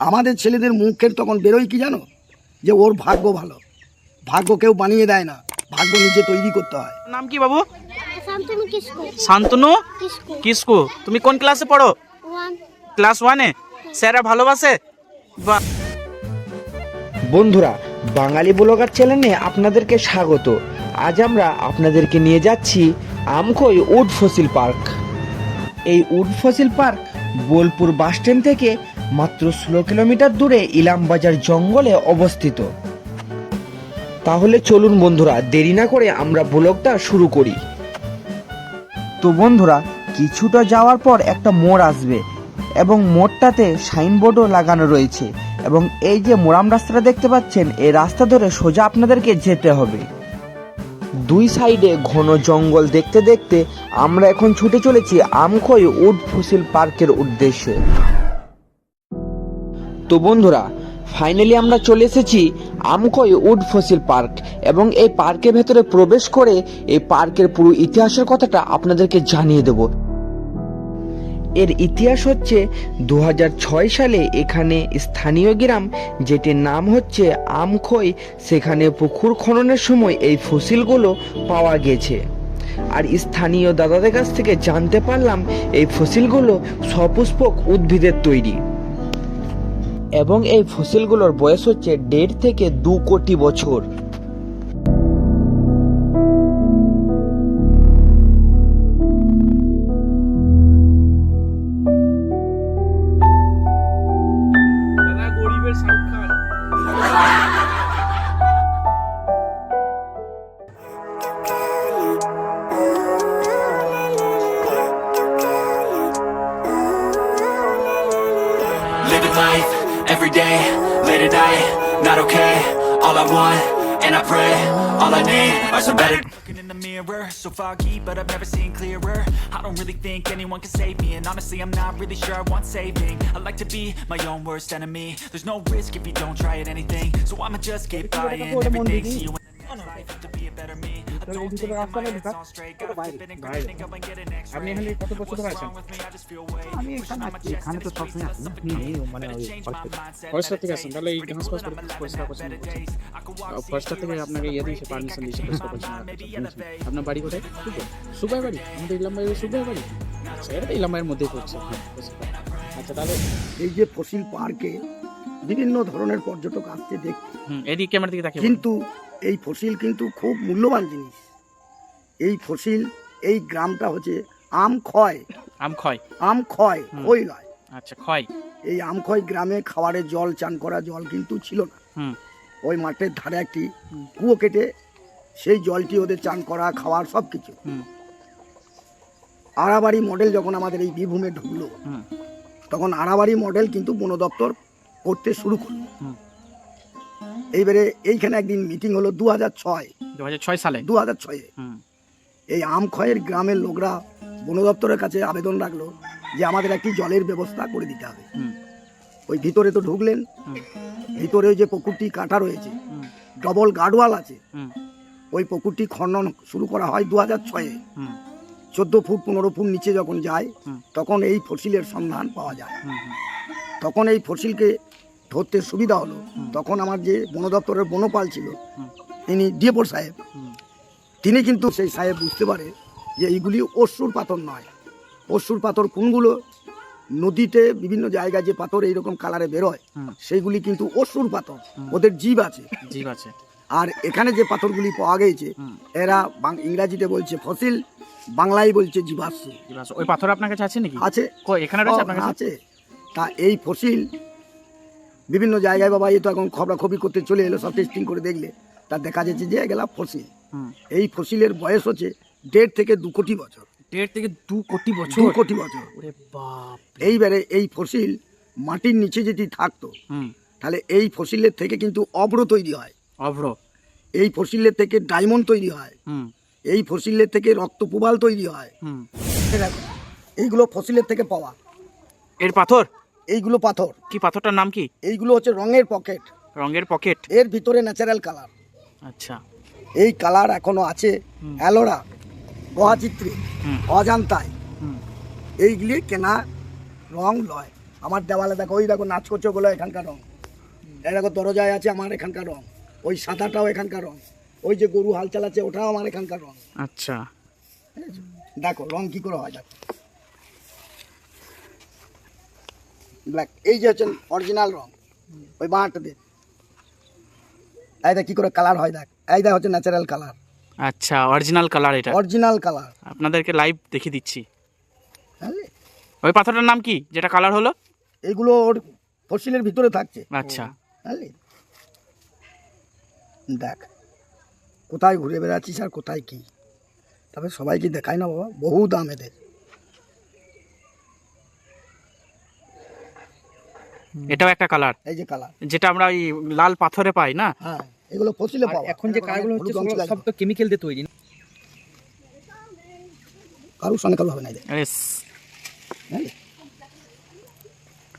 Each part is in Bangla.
আমাদের ছেলেদের মুখের তখন বেরোয় কি জানো? যে ওর ভাগ্য ভালো। ভাগ্য কেউ বানিয়ে দেয় না। ভাগ্য নিজে তৈরি করতে হয়। নাম কি বাবু? শান্তনু কিসকু। তুমি কোন ক্লাসে পড়ো? ক্লাস ওয়ানে? স্যারা ভালোবাসে? বন্ধুরা বাঙালি ব্লগার চ্যানেলে আপনাদেরকে স্বাগত। আজ আমরা আপনাদেরকে নিয়ে যাচ্ছি আমখই উড ফসিল পার্ক। এই wood fossil park Bolpur bus stand থেকে মাত্র ষোলো কিলোমিটার দূরে ইলামবাজার জঙ্গলে অবস্থিত। তাহলে চলুন বন্ধুরা, দেরি না করে আমরা ব্লগটা শুরু করি। তো বন্ধুরা, কিছুটা যাওয়ার পর একটা মোড় আসবে এবং মোড়টাতে সাইনবোর্ডও লাগানো রয়েছে এবং এই যে মোরাম রাস্তাটা দেখতে পাচ্ছেন, এই রাস্তা ধরে সোজা আপনাদেরকে যেতে হবে। দুই সাইডে ঘন জঙ্গল দেখতে দেখতে আমরা এখন ছুটে চলেছি আমখই উড ফসিল পার্কের উদ্দেশ্যে। তো বন্ধুরা ফাইনালি আমরা চলে এসেছি আমখই উড ফসিল পার্ক এবং এই পার্কের ভেতরে প্রবেশ করে এই পার্কের পুরো ইতিহাসের কথাটা আপনাদেরকে জানিয়ে দেব। এর ইতিহাস হচ্ছে দু হাজার ছয় সালে এখানে স্থানীয় গ্রাম, যেটির নাম হচ্ছে আমখই, সেখানে পুকুর খননের সময় এই ফসিলগুলো পাওয়া গেছে। আর স্থানীয় দাদাদের কাছ থেকে জানতে পারলাম, এই ফসিলগুলো সপুষ্পক উদ্ভিদের তৈরি। এবং এই ফসিলগুলোর বয়স হচ্ছে দেড় থেকে দু কোটি বছর। life every day, late at night, not okay. All I want, and I pray, all I need are some better. Looking in the mirror, so foggy, but I've never seen clearer. I don't really think anyone can save me, and honestly, I'm not really sure I want saving. I like to be my own worst enemy. There's no risk if you don't try at anything, so I'ma just keep buying everything. See you in the next life to be a better me. আপনি এখানে কত বছর ধরে আছেন way. আমি এখানে আছি এখানে তো সবসময় আসি না মানে ওই ফরেস্টার থেকে আসেন তাহলে এই ঘাস ফাস পরিষ্কার করছেন ফরেস্টার থেকে আপনাকে ইয়ে দিয়েছে পারমিশন দিয়েছে পরিষ্কার করছেন আপনার বাড়ি কোথায় সুবাই বাড়ি আমাদের ইলাম বাড়ি সুবাই বাড়ি আচ্ছা এটা ইলাম বাড়ির মধ্যেই পড়ছে আচ্ছা তাহলে এই যে ফসিল পার্কে বিভিন্ন ধরনের পর্যটক আসছে দেখতে। এদিকে ক্যামেরা দিকে তাকিয়ে কিন্তু এই ফসিল কিন্তু খুব মূল্যবান জিনিস। এই ফসিল এই গ্রামটা হচ্ছে আম ক্ষয় আম খয়। আম ক্ষয় খই নয়। আচ্ছা খয়। এই আমখয় গ্রামে খাবারের জল চান করা জল কিন্তু ছিল না। ওই মাঠের ধারে একটি কুয়ো কেটে সেই জলটি ওদের চান করা খাওয়ার সব কিছু। আড়াবাড়ি মডেল যখন আমাদের এই বীরভূমে ঢুকলো তখন আড়াবাড়ি মডেল কিন্তু বন দপ্তর করতে শুরু করল। এইবারে এইখানে একদিন মিটিং হলো দু হাজার ছয়। দু হাজার ছয় সালে? দু হাজার ছয়ে এই আমখয়ের গ্রামের লোকরা বন দপ্তরের কাছে আবেদন রাখল যে আমাদের একটি জলের ব্যবস্থা করে দিতে হবে। ওই ভিতরে তো ঢুকলেন। ভিতরে ওই যে পুকুরটি কাটা রয়েছে ডবল গার্ডওয়াল আছে। ওই পুকুরটি খনন শুরু করা হয় দু হাজার ছয়ে চোদ্দ ফুট পনেরো ফুট নিচে যখন যায় তখন এই ফসিলের সন্ধান পাওয়া যায়। তখন এই ফসিলকে ধরতে সুবিধা হলো। তখন আমার যে বন দপ্তরের বনপাল ছিল। তিনি ডিএপোর সাহেব। তিনি কিন্তু সেই সাহেব বুঝতে পারে যে এইগুলি অসুর পাথর নয়। অসুর পাথর কোনগুলো? নদীতে বিভিন্ন জায়গায় যে পাথর এইরকম কালারে বেরোয় সেইগুলি কিন্তু অসুর পাথর। ওদের জীব আছে। জীব আছে। আর এখানে যে পাথরগুলি পাওয়া গেছে এরা ইংরাজিতে বলছে ফসিল বাংলায় বলছে জীবাশ্ম। ওই পাথর আপনার কাছে আছে নাকি? আছে। এখানে আপনার আছে। তা এই ফসিল বিভিন্ন জায়গায় বাবা এই তো এখন খবরাখবরি করতে চলে এলো সব টেস্টিং করে দেখলে। তা দেখা যাচ্ছে যে এগুলা ফসিল। এই ফসিলের বয়স হচ্ছে দেড় থেকে দু কোটি বছর। দেড় থেকে দু কোটি বছর? দু কোটি বছর। এইবারে এই ফসিল মাটির নিচে যদি থাকতো তাহলে এই ফসিলের থেকে কিন্তু অভ্র তৈরি হয়। অভ্র এই ফসিলের থেকে ডায়মন্ড তৈরি হয়। এই ফসিলের থেকে রক্তপ্রবাল তৈরি হয়। এইগুলো ফসিলের থেকে পাওয়া। এর পাথর? এইগুলো পাথর। কি পাথরটার নাম কি? এইগুলো হচ্ছে রঙের পকেট। রঙের পকেট? এর ভিতরে ন্যাচারাল কালার আচ্ছা। এই কালার এখনও আছে অ্যালোরা গহাচিত্রী। অজান্তায়। এইগুলি কেনা রং লয়। আমার দেওয়ালে দেখো ওই দেখো নাচ করছে বলে এখানকার রং। এই দেখো দরজায় আছে আমার এখানকার রং। ওই সাদাটাও এখানকার রং। ওই যে গরু হাল চালাচ্ছে ওটাও আমার এখানকার রং। আচ্ছা। দেখো রং কি করে হয় দেখো। ব্ল্যাক এই যে হচ্ছেন অরিজিনাল রং ওই বাঁহাটা দিয়ে। এই দেখ কি করে কালার হয় দেখ। এই দেখ হচ্ছে ন্যাচারাল কালার আচ্ছা অরিজিনাল কালার এটা। অরিজিনাল কালার আপনাদেরকে লাইভ দেখিয়ে দিচ্ছি। বুঝলি ওই পাথরটার নাম কি? যেটা কালার হলো? এইগুলো ওর ফসিলের ভিতরে থাকছে। আচ্ছা। বুঝলি দেখ কোথায় ঘুরে বেড়াচ্ছিস আর কোথায় কি? তবে সবাইকে দেখাই না বাবা বহু দাম এদের। এটাও একটা কালার এই যে কালার যেটা আমরা ওই লাল পাথরে পাই না? হ্যাঁ এগুলো ফসিলে পাওয়া। এখন যে কারগুলো হচ্ছে সব তো কেমিক্যাল দিয়ে তৈরি কারোর সঙ্গে কারও হবে না. বুঝলি?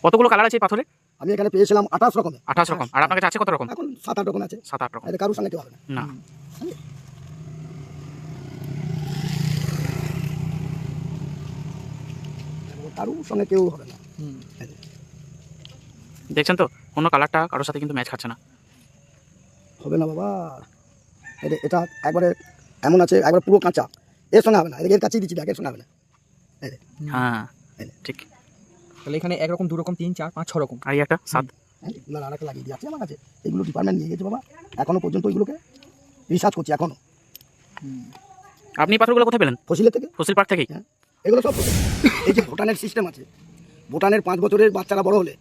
কতগুলো কালার আছে পাথরে? আমি এখানে পেয়েছিলাম আঠাশ রকমের। আঠাশ রকম। আর আপনার কাছে আছে কত রকম? এখন সাত আট রকম আছে। সাত আট রকম। এদের কারোর সঙ্গে কেউ হবে না। না। কারোর সঙ্গে কেউ হবে না। দেখছেন তো? কোনো কালারটা কারোর সাথে কিন্তু ম্যাচ খাচ্ছে না। হবে না বাবা। এটা- এটা একবারে এমন আছে একবার পুরো কাঁচা। এর সঙ্গে হবে না এদের কাছেই দিচ্ছি দেখ এর সঙ্গে হবে না। হ্যাঁ ঠিক। তাহলে এখানে একরকম দু রকম তিন চার পাঁচ ছ রকম। আর একটা সাত। হ্যাঁ, এগুলো আর একটা লাগিয়ে দিয়ে আছে আমার কাছে। এগুলো ডিপার্টমেন্ট নিয়ে গেছে বাবা। এখনও পর্যন্ত এগুলোকে রিসার্চ করছি এখনও। আপনি পাথরগুলো কোথায় পেলেন? ফসিলের থেকে? ফসিল পার্ক থেকেই? হ্যাঁ। এগুলো সব এই যে ভুটানের সিস্টেম আছে। ভুটানের পাঁচ বছরের বাচ্চারা বড় হলে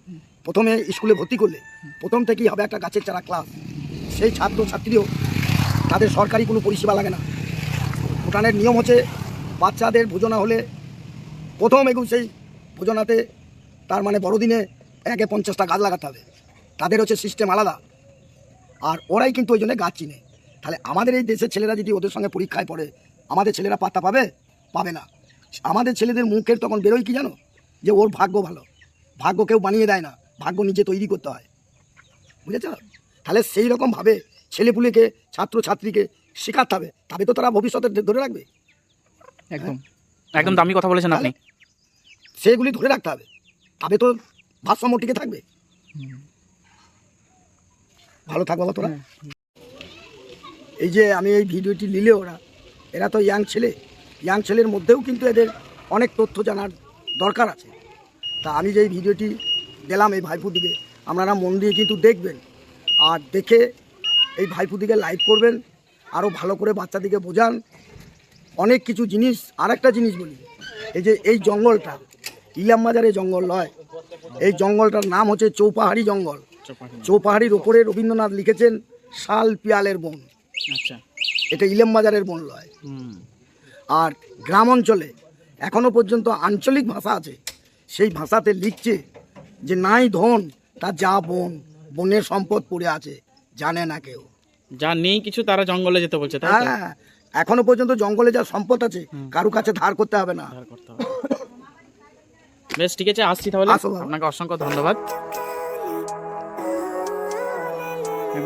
প্রথমে স্কুলে ভর্তি করলে প্রথম থেকেই হবে একটা গাছের চারা ক্লাস সেই ছাত্র ছাত্রীও তাদের সরকারি কোনো পরিষেবা লাগে না। ভুটানের নিয়ম হচ্ছে বাচ্চাদের ভোজনা হলে প্রথম এগুলো সেই ভোজনাতে তার মানে বড়দিনে একে পঞ্চাশটা গাছ লাগাতে হবে। তাদের হচ্ছে সিস্টেম আলাদা। আর ওরাই কিন্তু ওই জন্য গাছ চিনে। তাহলে আমাদের এই দেশের ছেলেরা যদি ওদের সঙ্গে পরীক্ষায় পড়ে, আমাদের ছেলেরা পাত্তা পাবে? পাবে না। আমাদের ছেলেদের মুখের তখন বেরোয় কি জানো? যে ওর ভাগ্য ভালো। ভাগ্য কেউ বানিয়ে দেয় না। ভাগ্য নিজে তৈরি করতে হয়। বুঝেছ? তাহলে সেই রকমভাবে ছেলেপুলেকে ছাত্র ছাত্রীকে শেখাতে হবে। তবে তো তারা ভবিষ্যতে ধরে রাখবে। একদম। একদম দামি কথা বলেছেন আপনি। সেগুলি ধরে রাখতে হবে। তবে তো ভারসাম্য টিকে থাকবে। ভালো থাকব বাবা তোরা। এই যে আমি এই ভিডিওটি নিলে ওরা এরা তো ইয়াং ছেলে। ইয়াং ছেলের মধ্যেও কিন্তু এদের অনেক তথ্য জানার দরকার আছে। তা আমি যে এই ভিডিওটি দিলাম এই ভাইপুর দিকে। আপনারা মন দিয়ে কিন্তু দেখবেন। আর দেখে এই ভাইপুর দিকে লাইভ করবেন আরও ভালো করে বাচ্চাদিকে বোঝান। অনেক কিছু জিনিস আর একটা জিনিস বলি এই যে এই জঙ্গলটা ইলাম বাজারে জঙ্গল নয়। এই জঙ্গলটার নাম হচ্ছে চৌপাহাড়ি জঙ্গল। চৌপাহাড়ির ওপরে রবীন্দ্রনাথ লিখেছেন শাল পিয়ালের বন। আচ্ছা। এটা ইলাম বাজারের বন নয়। আর গ্রাম অঞ্চলে এখনও পর্যন্ত আঞ্চলিক ভাষা আছে। সেই ভাষাতে লিখছে যে নাই ধন তা যা বন বনের সম্পদ পড়ে আছে জানে না কেউ। যা নেই কিছু তারা জঙ্গলে যেতে বলছে তাই তো? হ্যাঁ এখনও পর্যন্ত জঙ্গলে যা সম্পদ আছে কারও কাছে ধার করতে হবে না। ধার করতে হবে। বেশ ঠিক আছে আসছি তাহলে। আসো বাবা। আপনাকে অসংখ্য ধন্যবাদ।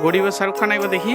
গরিবের শাহরুখ খান একবার দেখি।